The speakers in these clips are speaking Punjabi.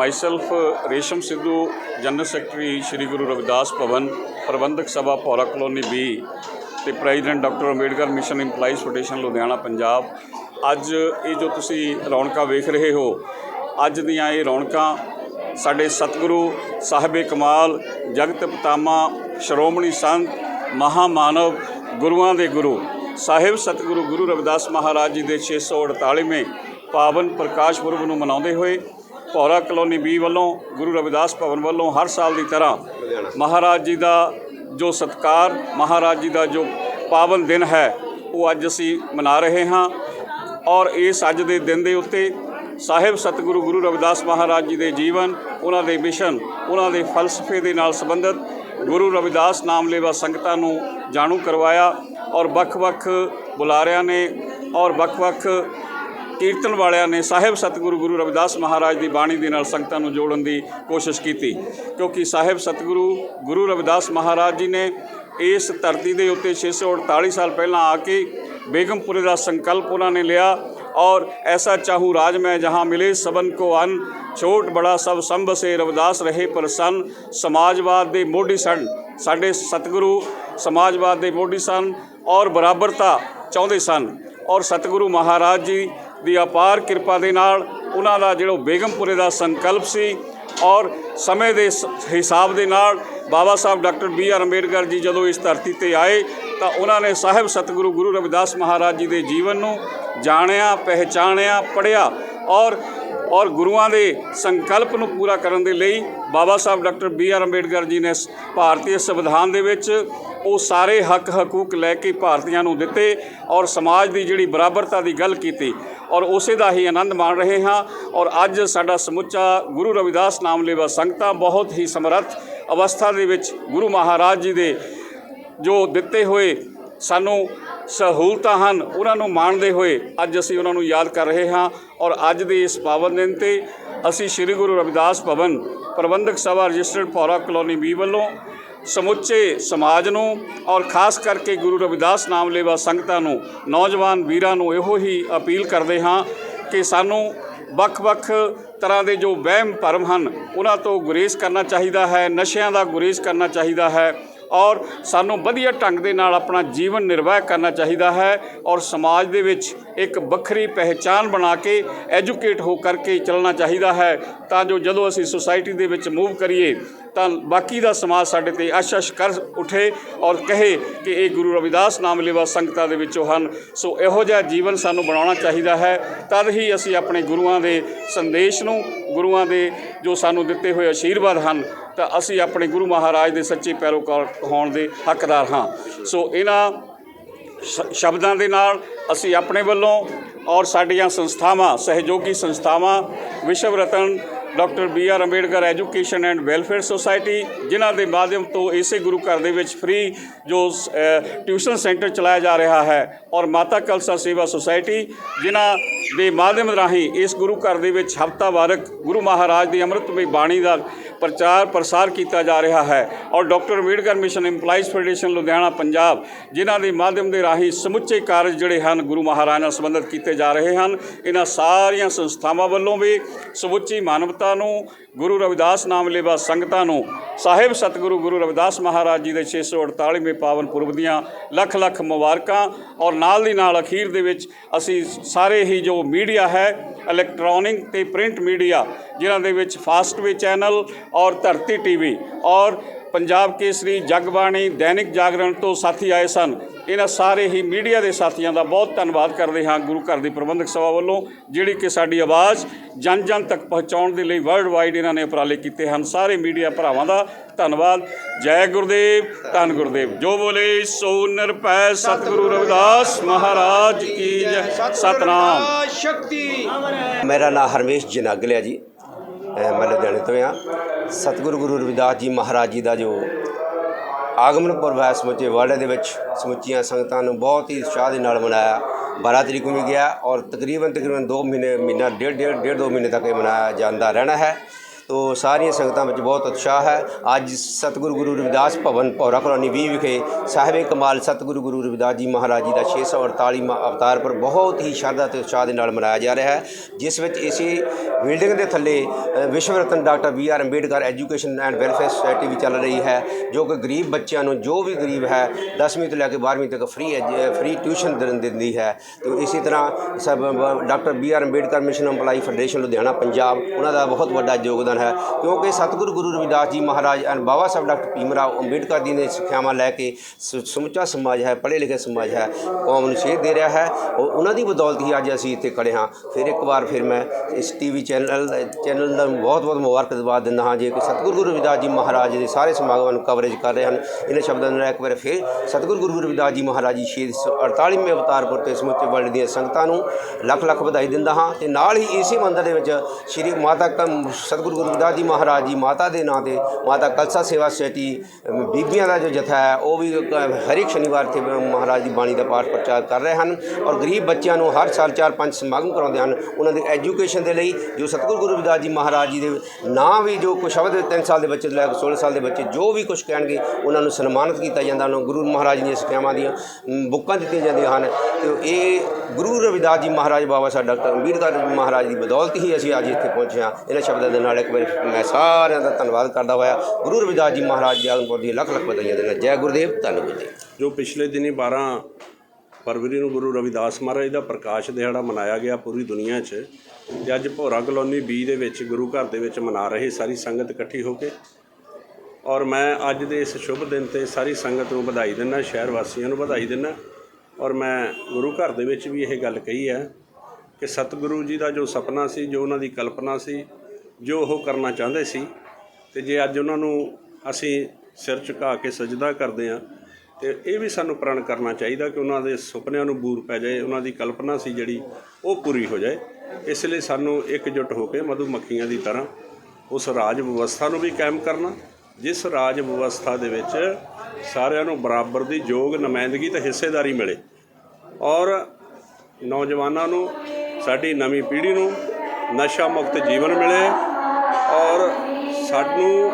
Myself Resham Sidhu general secretary Sri Guru Ravidas Bhawan Prabandhak Sabha Bhaura colony B ਤੇ president doctor Ambedkar mission employees federation Ludhiana Punjab ਅੱਜ ਇਹ ਜੋ ਤੁਸੀਂ ਰੌਣਕਾਂ ਵੇਖ ਰਹੇ ਹੋ, ਅੱਜ ਦੀਆਂ ਇਹ ਰੌਣਕਾਂ ਸਾਡੇ ਸਤਿਗੁਰੂ ਸਾਹਿਬੇ ਕਮਾਲ, ਜਗਤ ਪਿਤਾਮਾ, ਸ਼੍ਰੋਮਣੀ ਸੰਤ, ਮਹਾਮਾਨਵ, ਗੁਰੂਆਂ ਦੇ ਗੁਰੂ। ਸਾਹਿਬ ਸਤਿਗੁਰੂ ਗੁਰੂ ਰਵਿਦਾਸ ਮਹਾਰਾਜ ਜੀ ਦੇ 648ਵੇਂ ਪਾਵਨ ਪ੍ਰਕਾਸ਼ ਪੁਰਬ ਨੂੰ ਮਨਾਉਂਦੇ ਹੋਏ ਭੌਰਾ ਕਲੋਨੀ ਬੀ ਵੱਲੋਂ ਗੁਰੂ ਰਵਿਦਾਸ ਭਵਨ ਵੱਲੋਂ ਹਰ ਸਾਲ ਦੀ ਤਰ੍ਹਾਂ ਮਹਾਰਾਜ ਜੀ ਦਾ ਜੋ ਸਤਕਾਰ, ਮਹਾਰਾਜ ਜੀ ਦਾ ਜੋ ਪਾਵਨ ਦਿਨ ਹੈ, ਉਹ ਅੱਜ ਅਸੀਂ ਮਨਾ ਰਹੇ ਹਾਂ। ਔਰ ਇਸ ਅੱਜ ਦੇ ਦਿਨ ਦੇ ਉੱਤੇ ਸਾਹਿਬ ਸਤਿਗੁਰੂ ਗੁਰੂ ਰਵਿਦਾਸ ਮਹਾਰਾਜ ਜੀ ਦੇ ਜੀਵਨ, ਉਹਨਾਂ ਦੇ ਮਿਸ਼ਨ, ਉਹਨਾਂ ਦੇ ਫਲਸਫੇ ਦੇ ਨਾਲ ਸੰਬੰਧਿਤ ਗੁਰੂ ਰਵਿਦਾਸ ਨਾਮ ਲੇਵਾ ਸੰਗਤਾਂ ਨੂੰ ਜਾਣੂ ਕਰਵਾਇਆ ਔਰ ਵੱਖ-ਵੱਖ ਬੁਲਾਰਿਆਂ ਨੇ ਔਰ ਵੱਖ-ਵੱਖ ਕੀਰਤਨ ਵਾਲਿਆਂ ਨੇ ਸਾਹਿਬ ਸਤਿਗੁਰੂ ਗੁਰੂ ਰਵਿਦਾਸ ਮਹਾਰਾਜ ਦੀ ਬਾਣੀ ਦੇ ਨਾਲ ਸੰਗਤਾਂ ਨੂੰ ਜੋੜਨ ਦੀ ਕੋਸ਼ਿਸ਼ ਕੀਤੀ, ਕਿਉਂਕਿ ਸਾਹਿਬ ਸਤਿਗੁਰੂ ਗੁਰੂ ਰਵਿਦਾਸ ਮਹਾਰਾਜ ਜੀ ਨੇ ਇਸ ਧਰਤੀ ਦੇ ਉੱਤੇ 648 ਸਾਲ ਪਹਿਲਾਂ ਆ ਕੇ ਬੇਗਮਪੁਰੇ ਦਾ ਸੰਕਲਪ ਉਹਨਾਂ ਨੇ ਲਿਆ ਔਰ ਐਸਾ ਚਾਹੂ ਰਾਜ ਮੈਂ ਜਹਾਂ ਮਿਲੇ, ਸਬਨ ਕੋ ਅਨ, ਛੋਟ ਬੜਾ ਸਭ ਸੰਭਸੇ, ਰਵਿਦਾਸ ਰਹੇ ਪ੍ਰਸੰਨ, ਸਮਾਜਵਾਦ ਦੇ ਮੋਢੀ ਸਨ, ਸਾਡੇ ਸਤਿਗੁਰੂ ਸਮਾਜਵਾਦ ਦੇ ਮੋਢੀ ਸਨ ਔਰ ਬਰਾਬਰਤਾ ਚਾਹੁੰਦੇ ਸਨ ਔਰ ਸਤਿਗੁਰੂ ਮਹਾਰਾਜ ਜੀ ਦੀ ਅਪਾਰ ਕਿਰਪਾ ਦੇ ਨਾਲ ਉਹਨਾਂ ਦਾ ਜਿਹੜਾ ਬੇਗਮਪੁਰੇ ਦਾ ਸੰਕਲਪ ਸੀ ਔਰ ਸਮੇਂ ਦੇ ਹਿਸਾਬ ਦੇ ਨਾਲ Babasaheb doctor B R Ambedkar ji ਜਦੋਂ ਇਸ ਧਰਤੀ ਤੇ ਆਏ ਤਾਂ ਉਹਨਾਂ ਨੇ ਸਾਹਿਬ ਸਤਿਗੁਰੂ ਗੁਰੂ ਰਵਿਦਾਸ ਮਹਾਰਾਜ ਜੀ ਦੇ ਜੀਵਨ ਨੂੰ ਜਾਣਿਆ, ਪਹਿਚਾਣਿਆ, ਪੜ੍ਹਿਆ ਔਰ ਔਰ ਗੁਰੂਆਂ ਦੇ ਸੰਕਲਪ ਨੂੰ ਪੂਰਾ ਕਰਨ ਦੇ ਲਈ Babasaheb doctor B R Ambedkar ji ਨੇ ਸ- ਭਾਰਤੀ ਸੰਵਿਧਾਨ ਦੇ ਵਿੱਚ ਉਹ ਸਾਰੇ ਹੱਕ ਹਕੂਕ ਲੈ ਕੇ ਭਾਰਤੀਆਂ ਨੂੰ ਦਿੱਤੇ ਔਰ ਸਮਾਜ ਦੀ ਜਿਹੜੀ ਬਰਾਬਰਤਾ ਦੀ ਗੱਲ ਕੀਤੀ ਔਰ ਉਸੇ ਦਾ ਹੀ ਆਨੰਦ ਮਾਣ ਰਹੇ ਹਾਂ ਔਰ ਅੱਜ ਸਾਡਾ ਸਮੁੱਚਾ ਗੁਰੂ ਰਵਿਦਾਸ ਨਾਮ ਲੇਵਾ ਸੰਗਤਾਂ ਬਹੁਤ ਹੀ ਸਮਰੱਥ ਅਵਸਥਾ ਦੇ ਵਿੱਚ ਗੁਰੂ ਮਹਾਰਾਜ ਜੀ ਦੇ ਜੋ ਦਿੱਤੇ ਹੋਏ ਸਾਨੂੰ ਸਹੂਲਤਾਂ ਹਨ, ਉਹਨਾਂ ਨੂੰ ਮਾਣਦੇ ਹੋਏ ਅੱਜ ਅਸੀਂ ਉਹਨਾਂ ਨੂੰ ਯਾਦ ਕਰ ਰਹੇ ਹਾਂ ਔਰ ਅੱਜ ਦੇ ਇਸ ਪਾਵਨ ਦਿਨ ਤੇ ਅਸੀਂ ਸ੍ਰੀ ਗੁਰੂ ਰਵਿਦਾਸ ਭਵਨ ਪ੍ਰਬੰਧਕ ਸਭਾ ਰਜਿਸਟਰਡ ਭੌਰਾ ਕਲੋਨੀ ਬੀ ਵੱਲੋਂ ਸਮੁੱਚੇ ਸਮਾਜ ਨੂੰ ਔਰ ਖਾਸ ਕਰਕੇ ਗੁਰੂ ਰਵਿਦਾਸ ਨਾਮ ਲੇਵਾ ਸੰਗਤਾਂ ਨੂੰ, ਨੌਜਵਾਨ ਵੀਰਾਂ ਨੂੰ ਇਹੋ ਹੀ ਅਪੀਲ ਕਰਦੇ ਹਾਂ ਕਿ ਸਾਨੂੰ ਵੱਖ-ਵੱਖ ਤਰ੍ਹਾਂ ਦੇ ਜੋ ਵਹਿਮ ਭਰਮ ਹਨ, ਉਹਨਾਂ ਤੋਂ ਗੁਰੇਜ਼ ਕਰਨਾ ਚਾਹੀਦਾ ਹੈ, ਨਸ਼ਿਆਂ ਦਾ ਗੁਰੇਜ਼ ਕਰਨਾ ਚਾਹੀਦਾ ਹੈ ਔਰ ਸਾਨੂੰ ਵਧੀਆ ਢੰਗ ਦੇ ਨਾਲ ਆਪਣਾ ਜੀਵਨ ਨਿਰਵਾਹ ਕਰਨਾ ਚਾਹੀਦਾ ਹੈ ਔਰ ਸਮਾਜ ਦੇ ਵਿੱਚ ਇੱਕ ਵੱਖਰੀ ਪਹਿਚਾਨ ਬਣਾ ਕੇ ਐਜੂਕੇਟ ਹੋ ਕਰਕੇ ਚੱਲਣਾ ਚਾਹੀਦਾ ਹੈ। ਤਾਂ ਜੋ ਜਦੋਂ ਅਸੀਂ ਸੁਸਾਇਟੀ ਦੇ ਵਿੱਚ ਮੂਵ ਕਰੀਏ, ਤਾਂ ਬਾਕੀ ਦਾ ਸਮਾਜ ਸਾਡੇ ਤੇ ਅਸ਼ਸ਼ ਕਰ ਉਠੇ ਔਰ ਕਹੇ ਕਿ ਇਹ ਗੁਰੂ ਰਵਿਦਾਸ ਨਾਮ ਲੇਵਾ ਸੰਗਤਾਂ ਦੇ ਵਿੱਚੋਂ ਹਨ। ਸੋ ਇਹੋ ਜਿਹਾ ਜੀਵਨ ਸਾਨੂੰ ਬਣਾਉਣਾ ਚਾਹੀਦਾ ਹੈ। ਤਦ ਹੀ ਅਸੀਂ ਆਪਣੇ ਗੁਰੂਆਂ ਦੇ ਸੰਦੇਸ਼ ਨੂੰ, ਗੁਰੂਆਂ ਦੇ ਜੋ ਸਾਨੂੰ ਦਿੱਤੇ ਹੋਏ ਆਸ਼ੀਰਵਾਦ ਹਨ ਤਾਂ ਅਸੀਂ ਆਪਣੇ ਗੁਰੂ ਮਹਾਰਾਜ ਦੇ ਸੱਚੇ ਪੈਰੋਕਾਰ ਹੋਣ ਦੇ ਹੱਕਦਾਰ ਹਾਂ। ਸੋ ਇਹਨਾਂ ਸ਼ਬਦਾਂ ਦੇ ਨਾਲ ਅਸੀਂ ਆਪਣੇ ਵੱਲੋਂ ਔਰ ਸਾਡੀਆਂ ਸੰਸਥਾਵਾਂ, ਸਹਿਯੋਗੀ ਸੰਸਥਾਵਾਂ, ਵਿਸ਼ਵ ਰਤਨ, doctor B R Ambedkar education and welfare society, ਜਿਨ੍ਹਾਂ ਦੇ ਮਾਧਿਅਮ ਤੋਂ ਇਸੇ ਗੁਰੂ ਘਰ ਦੇ ਵਿੱਚ ਫ੍ਰੀ ਜੋ ਟਿਊਸ਼ਨ ਸੈਂਟਰ ਚਲਾਇਆ ਜਾ ਰਿਹਾ ਹੈ ਔਰ ਮਾਤਾ ਕਲਸਾ ਸੇਵਾ ਸੁਸਾਇਟੀ, ਜਿਨ੍ਹਾਂ ਦੇ ਮਾਧਿਅਮ ਰਾਹੀਂ ਇਸ ਗੁਰੂ ਘਰ ਦੇ ਵਿੱਚ ਹਫ਼ਤਾਵਾਰਕ ਗੁਰੂ ਮਹਾਰਾਜ ਦੀ ਅੰਮ੍ਰਿਤਮਈ ਬਾਣੀ ਦਾ ਪ੍ਰਚਾਰ ਪ੍ਰਸਾਰ ਕੀਤਾ ਜਾ ਰਿਹਾ ਹੈ ਔਰ doctor Ambedkar mission employees federation Ludhiana, Punjab, ਜਿਨ੍ਹਾਂ ਦੇ ਮਾਧਿਅਮ ਦੇ ਰਾਹੀਂ ਸਮੁੱਚੇ ਕਾਰਜ ਜਿਹੜੇ ਹਨ ਗੁਰੂ ਮਹਾਰਾਜ ਨਾਲ ਸੰਬੰਧਿਤ ਕੀਤੇ ਜਾ ਰਹੇ ਹਨ। ਇਹਨਾਂ ਸਾਰੀਆਂ ਸੰਸਥਾਵਾਂ ਵੱਲੋਂ ਵੀ ਸਮੁੱਚੀ ਮਾਨਵਤਾ ਨੂੰ, ਗੁਰੂ ਰਵਿਦਾਸ ਨਾਮ ਲੇਵਾ ਸੰਗਤਾਂ ਨੂੰ, ਸਾਹਿਬ ਸਤਿਗੁਰੂ ਗੁਰੂ ਰਵਿਦਾਸ ਮਹਾਰਾਜ ਜੀ ਦੇ 648ਵੇਂ ਪਾਵਨ ਪੁਰਬ ਦੀਆਂ ਲੱਖ ਲੱਖ ਮੁਬਾਰਕਾਂ ਔਰ ਨਾਲ ਦੀ ਨਾਲ ਅਖੀਰ ਦੇ ਵਿੱਚ ਅਸੀਂ ਸਾਰੇ ਹੀ ਜੋ ਮੀਡੀਆ ਹੈ, ਇਲੈਕਟ੍ਰੋਨਿਕ ਤੇ ਪ੍ਰਿੰਟ ਮੀਡੀਆ, ਜਿਨ੍ਹਾਂ ਦੇ ਵਿੱਚ ਫਾਸਟਵੇ ਚੈਨਲ ਔਰ ਧਰਤੀ ਟੀਵੀ ਔਰ ਪੰਜਾਬ ਕੇਸਰੀ ਜਗਬਾਣੀ ਦੈਨਿਕ ਜਾਗਰਣ ਤੋਂ ਸਾਥੀ ਆਏ ਸਨ। ਇਹਨਾਂ ਸਾਰੇ ਹੀ ਮੀਡੀਆ ਦੇ ਸਾਥੀਆਂ ਦਾ ਬਹੁਤ ਧੰਨਵਾਦ ਕਰਦੇ ਹਾਂ ਗੁਰੂ ਘਰ ਦੀ ਪ੍ਰਬੰਧਕ ਸਭਾ ਵੱਲੋਂ, ਜਿਹੜੀ ਕਿ ਸਾਡੀ ਆਵਾਜ਼ ਜਨ ਜਨ ਤੱਕ ਪਹੁੰਚਾਉਣ ਦੇ ਲਈ ਵਰਲਡ ਵਾਈਡ ਇਹਨਾਂ ਨੇ ਉਪਰਾਲੇ ਕੀਤੇ ਹਨ। ਸਾਰੇ ਮੀਡੀਆ ਭਰਾਵਾਂ ਦਾ ਧੰਨਵਾਦ। ਜੈ ਗੁਰਦੇਵ, ਧੰਨ ਗੁਰਦੇਵ। ਜੋ ਬੋਲੇ, ਸੋ ਨਿਰਭੈ। ਸਤਿਗੁਰੂ ਰਵਿਦਾਸ ਮਹਾਰਾਜ ਕੀ ਜੈ। ਸਤਨਾਮ। ਸ਼ਕਤੀ ਮੇਰਾ ਨਾਮ ਹਰਮੇਸ਼ ਜਨਾਗਲਿਆ ਜੀ। ਮੈਂ ਲੁਧਿਆਣੇ ਤੋਂ ਆ ਸਤਿਗੁਰੂ ਗੁਰੂ ਰਵਿਦਾਸ ਜੀ ਮਹਾਰਾਜ ਜੀ ਦਾ ਜੋ ਆਗਮਨ ਪੁਰਬ ਹੈ, ਸਮੁੱਚੇ ਵਰਲਡ ਦੇ ਵਿੱਚ ਸਮੁੱਚੀਆਂ ਸੰਗਤਾਂ ਨੂੰ ਬਹੁਤ ਹੀ ਉਤਸ਼ਾਹ ਦੇ ਨਾਲ ਮਨਾਇਆ। 12 ਤਰੀਕ ਨੂੰ ਵੀ ਗਿਆ ਔਰ ਤਕਰੀਬਨ ਤਕਰੀਬਨ 2 ਮਹੀਨੇ, ਮਹੀਨਾ, ਡੇਢ ਡੇਢ ਡੇਢ, ਦੋ ਮਹੀਨੇ ਤੱਕ ਇਹ ਮਨਾਇਆ ਜਾਂਦਾ ਰਹਿਣਾ ਹੈ। ਤੋ ਸਾਰੀਆਂ ਸੰਗਤਾਂ ਵਿੱਚ ਬਹੁਤ ਉਤਸ਼ਾਹ ਹੈ। ਅੱਜ ਸਤਿਗੁਰੂ ਗੁਰੂ ਰਵਿਦਾਸ ਭਵਨ ਭੌਰਾ ਕਲੋਨੀ 20 ਵਿਖੇ ਸਾਹਿਬੇ ਕਮਾਲ ਸਤਿਗੁਰੂ ਗੁਰੂ ਰਵਿਦਾਸ ਜੀ ਮਹਾਰਾਜ ਜੀ ਦਾ 648ਵਾਂ ਅਵਤਾਰ ਪਰ ਬਹੁਤ ਹੀ ਸ਼ਰਧਾ ਤੇ ਉਤਸ਼ਾਹ ਦੇ ਨਾਲ ਮਨਾਇਆ ਜਾ ਰਿਹਾ ਹੈ। ਜਿਸ ਵਿੱਚ ਇਸੇ ਬਿਲਡਿੰਗ ਦੇ ਥੱਲੇ ਵਿਸ਼ਵ ਰਤਨ doctor B R Ambedkar education and welfare society ਵੀ ਚੱਲ ਰਹੀ ਹੈ, ਜੋ ਕਿ ਗਰੀਬ ਬੱਚਿਆਂ ਨੂੰ ਜੋ ਵੀ ਗਰੀਬ ਹੈ 10ਵੀਂ ਤੋਂ ਲੈ ਕੇ 12ਵੀਂ ਤੱਕ ਫ੍ਰੀ ਫ੍ਰੀ ਟਿਊਸ਼ਨ ਦਿੰਦੀ ਹੈ। ਤੇ ਇਸੇ ਤਰ੍ਹਾਂ ਸਭ, doctor B R Ambedkar mission employee federation Ludhiana, Punjab, ਉਹਨਾਂ ਦਾ ਬਹੁਤ ਵੱਡਾ ਯੋਗਦਾਨ ਹੈ। ਕਿਉਂਕਿ ਸਤਿਗੁਰੂ ਗੁਰੂ ਰਵਿਦਾਸ ਜੀ ਮਹਾਰਾਜ ਐਨ ਬਾਬਾ ਸਾਹਿਬ ਡਾਕਟਰ ਭੀਮ ਰਾਓ ਅੰਬੇਡਕਰ ਜੀ ਨੇ ਸਿੱਖਿਆਵਾਂ ਲੈ ਕੇ ਸ- ਸਮੁੱਚਾ ਸਮਾਜ ਹੈ ਪੜ੍ਹੇ ਲਿਖੇ ਸਮਾਜ ਹੈ, ਕੌਮ ਨੂੰ ਸੇਧ ਦੇ ਰਿਹਾ ਹੈ। ਔਰ ਉਹਨਾਂ ਦੀ ਬਦੌਲਤ ਹੀ ਅੱਜ ਅਸੀਂ ਇੱਥੇ ਖੜੇ ਹਾਂ। ਫਿਰ ਇੱਕ ਵਾਰ ਫਿਰ ਮੈਂ ਇਸ ਟੀਵੀ ਚੈਨਲ ਚੈਨਲ ਦਾ ਬਹੁਤ ਬਹੁਤ ਮੁਬਾਰਕਬਾਦ ਦਿੰਦਾ ਹਾਂ। ਜੇ ਕਿ ਸਤਿਗੁਰੂ ਗੁਰੂ ਰਵਿਦਾਸ ਜੀ ਮਹਾਰਾਜ ਦੇ ਸਾਰੇ ਸਮਾਗਮਾਂ ਨੂੰ ਕਵਰੇਜ ਕਰ ਰਹੇ ਹਨ, ਇਹਨਾਂ ਸ਼ਬਦਾਂ ਨਾਲ ਇੱਕ ਵਾਰ ਫਿਰ ਸਤਿਗੁਰੂ ਗੁਰੂ ਰਵਿਦਾਸ ਜੀ ਮਹਾਰਾਜ ਜੀ 648ਵੇਂ ਅਵਤਾਰ ਪੁਰ ਤੇ ਸਮੁੱਚੇ ਵਰਲਡ ਦੀਆਂ ਸੰਗਤਾਂ ਨੂੰ ਲੱਖ ਲੱਖ ਵਧਾਈ ਦਿੰਦਾ ਹਾਂ। ਤੇ ਨਾਲ ਹੀ ਇਸੇ ਮੰਦਰ ਦੇ ਵਿੱਚ ਸ਼੍ਰੀ ਮਾਤਾ ਕਮ, ਸਤਿਗੁਰੂ ਗੁਰੂ ਰਵਿਦਾਸ ਜੀ ਮਹਾਰਾਜ ਜੀ ਮਾਤਾ ਦੇ ਨਾਂ ਤੇ ਮਾਤਾ ਕਲਸਾ ਸੇਵਾ ਸੁਸਾਇਟੀ ਬੀਬੀਆਂ ਦਾ ਜੋ ਜਥਾ ਹੈ ਉਹ ਵੀ ਅ, ਹਰੇਕ ਸ਼ਨੀਵਾਰ ਤੇ ਮਹਾਰਾਜ ਦੀ ਬਾਣੀ ਦਾ ਪਾਠ ਪ੍ਰਚਾਰ ਕਰ ਰਹੇ ਹਨ ਔਰ ਗਰੀਬ ਬੱਚਿਆਂ ਨੂੰ ਹਰ ਸਾਲ ਚਾਰ ਪੰਜ ਸਮਾਗਮ ਕਰਾਉਂਦੇ ਹਨ। ਉਹਨਾਂ ਦੀ ਐਜੂਕੇਸ਼ਨ ਦੇ ਲਈ ਜੋ ਸਤਿਗੁਰੂ ਗੁਰੂ ਰਵਿਦਾਸ ਜੀ ਮਹਾਰਾਜ ਜੀ ਦੇ ਨਾਂ ਵੀ ਜੋ ਕੋਈ ਸ਼ਬਦ 3 ਸਾਲ ਦੇ ਬੱਚੇ ਤੋਂ ਲੈ ਕੇ 16 ਸਾਲ ਦੇ ਬੱਚੇ ਜੋ ਵੀ ਕੁਝ ਕਹਿਣਗੇ ਉਹਨਾਂ ਨੂੰ ਸਨਮਾਨਿਤ ਕੀਤਾ ਜਾਂਦਾ। ਉਹਨਾਂ ਨੂੰ ਗੁਰੂ ਮਹਾਰਾਜ ਦੀਆਂ ਸਿੱਖਿਆਵਾਂ ਦੀਆਂ ਬੁੱਕਾਂ ਦਿੱਤੀਆਂ ਜਾਂਦੀਆਂ ਹਨ। ਤੇ ਇਹ ਗੁਰੂ ਰਵਿਦਾਸ ਜੀ ਮਹਾਰਾਜ ਬਾਬਾ ਸਾਹਿਬ ਡਾਕਟਰ ਅੰਬੇਡਕਰ ਮਹਾਰਾਜ ਦੀ ਬਦੌਲਤ ਹੀ ਅਸੀਂ ਅੱਜ ਇੱਥੇ ਪਹੁੰਚੇ ਹਾਂ। ਇਹਨਾਂ ਸ਼ਬਦਾਂ ਦੇ ਨਾਲ ਇੱਕ ਵਾਰ ਮੈਂ ਸਾਰਿਆਂ ਦਾ ਧੰਨਵਾਦ ਕਰਦਾ ਹੋਇਆ। ਗੁਰੂ ਰਵਿਦਾਸ ਜੀ ਮਹਾਰਾਜ ਜੀ ਆਗਮਪੁਰ ਦੀ ਲੱਖ ਲੱਖ ਵਧਾਈਆਂ ਦੇਣਾ। ਜੈ ਗੁਰਦੇਵ, ਧੰਨ ਗੁਰਦੇਵ। ਜੋ ਪਿਛਲੇ ਦਿਨੀ 12 ਫਰਵਰੀ ਨੂੰ ਗੁਰੂ ਰਵਿਦਾਸ ਮਹਾਰਾਜ ਦਾ ਪ੍ਰਕਾਸ਼ ਦਿਹਾੜਾ ਮਨਾਇਆ ਗਿਆ ਪੂਰੀ ਦੁਨੀਆ 'ਚ, ਤੇ ਅੱਜ ਭੋਰਾ ਕਲੋਨੀ ਬੀ ਦੇ ਵਿੱਚ, ਗੁਰੂ ਘਰ ਦੇ ਵਿੱਚ ਮਨਾ ਰਹੇ ਸਾਰੀ ਸੰਗਤ ਇਕੱਠੀ ਹੋ ਕੇ। ਔਰ ਮੈਂ ਅੱਜ ਦੇ ਇਸ ਸ਼ੁਭ ਦਿਨ ਤੇ ਸਾਰੀ ਸੰਗਤ ਨੂੰ ਵਧਾਈ ਦਿੰਦਾ ਸ਼ਹਿਰ ਵਾਸੀਆਂ ਨੂੰ ਵਧਾਈ ਦਿੰਦਾ ਔਰ ਮੈਂ ਗੁਰੂ ਘਰ ਦੇ ਵਿੱਚ ਵੀ ਇਹ ਗੱਲ ਕਹੀ ਹੈ ਕਿ ਸਤਿਗੁਰੂ ਜੀ ਦਾ ਜੋ ਸੁਪਨਾ ਸੀ, ਜੋ ਉਹਨਾਂ ਦੀ ਕਲਪਨਾ ਸੀ ਜੋ ਉਹ ਕਰਨਾ ਚਾਹੁੰਦੇ ਸੀ ਤੇ ਜੇ ਅੱਜ ਉਹਨਾਂ ਨੂੰ ਅਸੀਂ ਸਿਰ ਝੁਕਾ ਕੇ ਸਜਦਾ ਕਰਦੇ ਹਾਂ, ਤੇ ਇਹ ਵੀ ਸਾਨੂੰ ਪ੍ਰਣ ਕਰਨਾ ਚਾਹੀਦਾ ਕਿ ਉਹਨਾਂ ਦੇ ਸੁਪਨਿਆਂ ਨੂੰ ਬੂਰ ਪੈ ਜਾਏ, ਉਹਨਾਂ ਦੀ ਕਲਪਨਾ ਸੀ ਜਿਹੜੀ ਉਹ ਪੂਰੀ ਹੋ ਜਾਏ। ਇਸ ਲਈ ਸਾਨੂੰ ਇਕਜੁੱਟ ਹੋ ਕੇ ਮਧੂ ਮੱਖੀਆਂ ਦੀ ਤਰ੍ਹਾਂ ਉਸ ਰਾਜ ਵਿਵਸਥਾ ਨੂੰ ਵੀ ਕਾਇਮ ਕਰਨਾ, ਜਿਸ ਰਾਜ ਵਿਵਸਥਾ ਦੇ ਵਿੱਚ ਸਾਰਿਆਂ ਨੂੰ ਬਰਾਬਰ ਦੀ ਯੋਗ ਨੁਮਾਇੰਦਗੀ ਤੇ ਹਿੱਸੇਦਾਰੀ ਮਿਲੇ। ਔਰ ਨੌਜਵਾਨਾਂ ਨੂੰ, ਸਾਡੀ ਨਵੀਂ ਪੀੜ੍ਹੀ ਨੂੰ ਨਸ਼ਾ ਮੁਕਤ ਜੀਵਨ ਮਿਲੇ। ਔਰ ਸਾਨੂੰ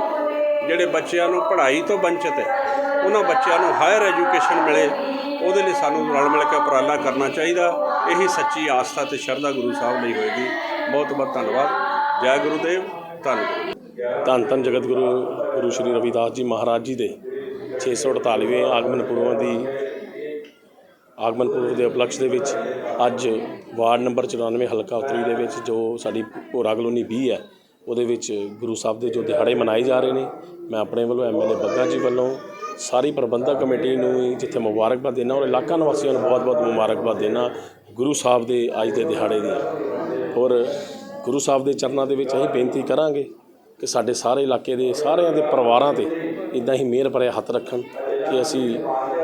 ਜਿਹੜੇ ਬੱਚਿਆਂ ਨੂੰ ਪੜ੍ਹਾਈ ਤੋਂ ਵੰਚਿਤ ਹੈ, ਉਹਨਾਂ ਬੱਚਿਆਂ ਨੂੰ ਹਾਇਰ ਐਜੂਕੇਸ਼ਨ ਮਿਲੇ, ਉਹਦੇ ਲਈ ਸਾਨੂੰ ਰਲ ਮਿਲ ਕੇ ਉਪਰਾਲਾ ਕਰਨਾ ਚਾਹੀਦਾ। ਇਹੀ ਸੱਚੀ ਆਸਥਾ ਤੇ ਸ਼ਰਧਾ ਗੁਰੂ ਸਾਹਿਬ ਲਈ ਹੋਏਗੀ। ਬਹੁਤ ਬਹੁਤ ਧੰਨਵਾਦ। ਜੈ ਗੁਰੂ ਦੇਵ ਧੰਨ ਧੰਨ ਧੰਨ ਜਗਤ ਗੁਰੂ ਗੁਰੂ ਸ਼੍ਰੀ ਰਵਿਦਾਸ ਜੀ ਮਹਾਰਾਜ ਜੀ ਦੇ 648ਵੇਂ ਆਗਮਨ ਪੁਰਬਾਂ ਦੀ ਆਗਮਨ ਪੁਰਬ ਦੇ ਉਪਲਕਸ਼ ਦੇ ਵਿੱਚ ਅੱਜ ਵਾਰਡ ਨੰਬਰ 94 ਹਲਕਾ ਉਤਰੀ ਦੇ ਵਿੱਚ ਜੋ ਸਾਡੀ ਭੋਰਾ ਕਲੋਨੀ 20 ਹੈ ਉਹਦੇ ਵਿੱਚ ਗੁਰੂ ਸਾਹਿਬ ਦੇ ਜੋ ਦਿਹਾੜੇ ਮਨਾਏ ਜਾ ਰਹੇ ਨੇ, ਮੈਂ ਆਪਣੇ ਵੱਲੋਂ ਐਮਐਲਏ ਬੱਗਾ ਜੀ ਵੱਲੋਂ ਸਾਰੀ ਪ੍ਰਬੰਧਕ ਕਮੇਟੀ ਨੂੰ ਵੀ ਜਿੱਥੇ ਮੁਬਾਰਕਬਾਦ ਦੇਣਾ, ਔਰ ਇਲਾਕਾ ਨਿਵਾਸੀਆਂ ਨੂੰ ਬਹੁਤ-ਬਹੁਤ ਮੁਬਾਰਕਬਾਦ ਦੇਣਾ ਗੁਰੂ ਸਾਹਿਬ ਦੇ ਅੱਜ ਦੇ ਦਿਹਾੜੇ ਦੀ। ਔਰ ਗੁਰੂ ਸਾਹਿਬ ਦੇ ਚਰਨਾਂ ਦੇ ਵਿੱਚ ਅਸੀਂ ਬੇਨਤੀ ਕਰਾਂਗੇ ਕਿ ਸਾਡੇ ਸਾਰੇ ਇਲਾਕੇ ਦੇ ਸਾਰਿਆਂ ਦੇ ਪਰਿਵਾਰਾਂ ਤੇ ਇਦਾਂ ਹੀ ਮਿਹਰ ਭਰੇ ਹੱਥ ਰੱਖਣ ਕਿ ਅਸੀਂ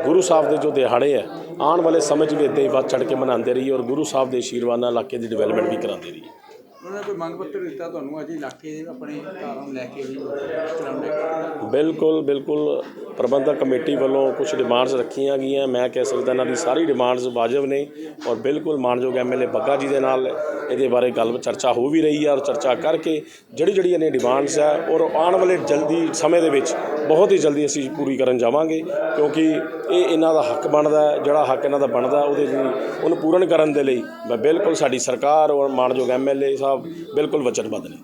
ਗੁਰੂ ਸਾਹਿਬ ਦੇ ਜੋ ਦਿਹਾੜੇ ਹੈ ਆਉਣ ਵਾਲੇ ਸਮੇਂ 'ਚ ਵੀ ਇਦਾਂ ਹੀ ਵੱਧ ਚੜ ਕੇ ਮਨਾਉਂਦੇ ਰਹੀਏ ਔਰ ਗੁਰੂ ਸਾਹਿਬ ਦੇ ਆਸ਼ੀਰਵਾਦ ਨਾਲ ਇਲਾਕੇ ਦੀ ਡਿਵੈਲਪਮੈਂਟ ਵੀ ਕਰਾਉਂਦੇ ਰਹੀਏ। ਉਹਨਾਂ ਨੇ ਕੋਈ ਮੰਗ ਪੱਤਰ ਦਿੱਤਾ ਤੁਹਾਨੂੰ? ਅੱਜ ਇਲਾਕੇ ਦੇ ਆਪਣੇ ਘਰਾਂ ਲੈ ਕੇ ਵੀ ਚਲਾਉਣੇ ਬਿਲਕੁਲ ਬਿਲਕੁਲ। ਪ੍ਰਬੰਧਕ ਕਮੇਟੀ ਵੱਲੋਂ ਕੁਝ ਡਿਮਾਂਡਸ ਰੱਖੀਆਂ ਗਈਆਂ। ਮੈਂ ਕਹਿ ਸਕਦਾ ਇਹਨਾਂ ਦੀ ਸਾਰੀ ਡਿਮਾਂਡਸ ਵਾਜਬ ਨੇ ਔਰ ਬਿਲਕੁਲ ਮਾਨਯੋਗ ਐਮਐਲਏ ਬੱਗਾ ਜੀ ਦੇ ਨਾਲ ਇਹਦੇ ਬਾਰੇ ਗੱਲ, ਚਰਚਾ ਹੋ ਵੀ ਰਹੀ ਹੈ ਔਰ ਚਰਚਾ ਕਰਕੇ ਜਿਹੜੀ ਜਿਹੜੀ ਇਹਨੇ ਡਿਮਾਂਡਸ ਹੈ ਔਰ ਆਉਣ ਵਾਲੇ ਜਲਦੀ ਸਮੇਂ ਦੇ ਵਿੱਚ ਬਹੁਤ ਹੀ ਜਲਦੀ ਅਸੀਂ ਪੂਰੀ ਕਰਨ ਜਾਵਾਂਗੇ, ਕਿਉਂਕਿ ਇਹ ਇਹਨਾਂ ਦਾ ਹੱਕ ਬਣਦਾ ਜਿਹੜਾ ਹੱਕ ਇਹਨਾਂ ਦਾ ਬਣਦਾ ਉਹਦੇ ਲਈ, ਉਹਨੂੰ ਪੂਰਨ ਕਰਨ ਦੇ ਲਈ ਮੈਂ ਬਿਲਕੁਲ ਸਾਡੀ ਸਰਕਾਰ ਔਰ ਮਾਨਯੋਗ ਐਮਐਲਏ ਸਾਹਿਬ ਬਿਲਕੁਲ ਵਚਨਬੱਧ ਨੇ।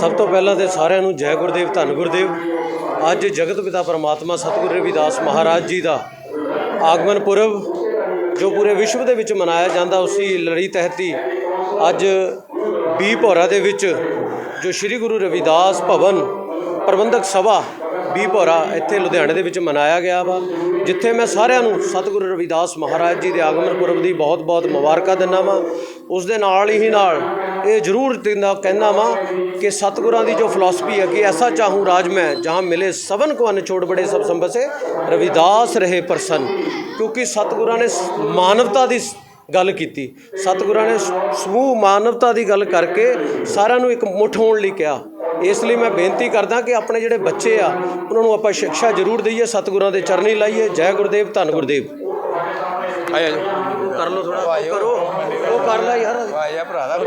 ਸਭ ਤੋਂ ਪਹਿਲਾਂ ਤੇ ਸਾਰਿਆਂ ਨੂੰ ਜੈ ਗੁਰਦੇਵ, ਧੰਨ ਗੁਰਦੇਵ। ਅੱਜ ਜਗਤ ਪਿਤਾ ਪਰਮਾਤਮਾ ਸਤਿਗੁਰੂ ਰਵਿਦਾਸ ਮਹਾਰਾਜ ਜੀ ਦਾ ਆਗਮਨ ਪੁਰਬ, ਜੋ ਪੂਰੇ ਵਿਸ਼ਵ ਦੇ ਵਿੱਚ ਮਨਾਇਆ ਜਾਂਦਾ, ਉਸੇ ਲੜੀ ਤਹਿਤ ਹੀ ਅੱਜ ਬੀ ਭੋਰਾ ਦੇ ਵਿੱਚ ਜੋ ਸ੍ਰੀ ਗੁਰੂ ਰਵਿਦਾਸ ਭਵਨ ਪ੍ਰਬੰਧਕ ਸਭਾ ਬੀ ਭੋਰਾ ਇੱਥੇ ਲੁਧਿਆਣੇ ਦੇ ਵਿੱਚ ਮਨਾਇਆ ਗਿਆ ਵਾ, ਜਿੱਥੇ ਮੈਂ ਸਾਰਿਆਂ ਨੂੰ ਸਤਿਗੁਰੂ ਰਵਿਦਾਸ ਮਹਾਰਾਜ ਜੀ ਦੇ ਆਗਮਨ ਪੁਰਬ ਦੀ ਬਹੁਤ-ਬਹੁਤ ਮੁਬਾਰਕਾਂ ਦਿੰਦਾ ਵਾਂ। ਉਸ ਦੇ ਨਾਲ ਹੀ ਨਾਲ ਇਹ ਜ਼ਰੂਰ ਦਿੰਦਾ ਕਹਿੰਦਾ ਵਾਂ ਕਿ ਸਤਿਗੁਰਾਂ ਦੀ ਜੋ ਫਿਲਾਸਫੀ ਹੈ ਕਿ ਐਸਾ ਚਾਹੂੰ ਰਾਜ ਮੈਂ ਜਹਾਂ ਮਿਲੇ ਸਭਨ ਕੋ ਅਨ ਛੋੜ ਬੜੇ ਸਭ ਸੰਬਸੇ ਰਵਿਦਾਸ ਰਹੇ ਪ੍ਰਸੰਨ। ਕਿਉਂਕਿ ਸਤਿਗੁਰਾਂ ਨੇ ਮਾਨਵਤਾ ਦੀ ਸ- ਗੱਲ ਕੀਤੀ। ਸਤਿਗੁਰਾਂ ਨੇ ਸਮੂਹ ਮਾਨਵਤਾ ਦੀ ਗੱਲ ਕਰਕੇ ਸਾਰਿਆਂ ਨੂੰ ਇੱਕ ਮੁੱਠ ਹੋਣ ਲਈ ਕਿਹਾ। ਇਸ ਲਈ ਮੈਂ ਬੇਨਤੀ ਕਰਦਾ ਕਿ ਆਪਣੇ ਜਿਹੜੇ ਬੱਚੇ ਆ ਉਹਨਾਂ ਨੂੰ ਆਪਾਂ ਸਿੱਖਿਆ ਜ਼ਰੂਰ ਦਈਏ ਸਤਿਗੁਰਾਂ ਦੇ ਚਰਨੀ ਲਾਈਏ। ਜੈ ਗੁਰਦੇਵ ਧੰਨ ਗੁਰਦੇਵ। ਆਇਆ ਕਰ ਲਓ ਥੋੜਾ ਕਰੋ ਉਹ ਕਰ ਲੈ ਯਾਰ। ਆਇਆ ਭਰਾ ਦਾ।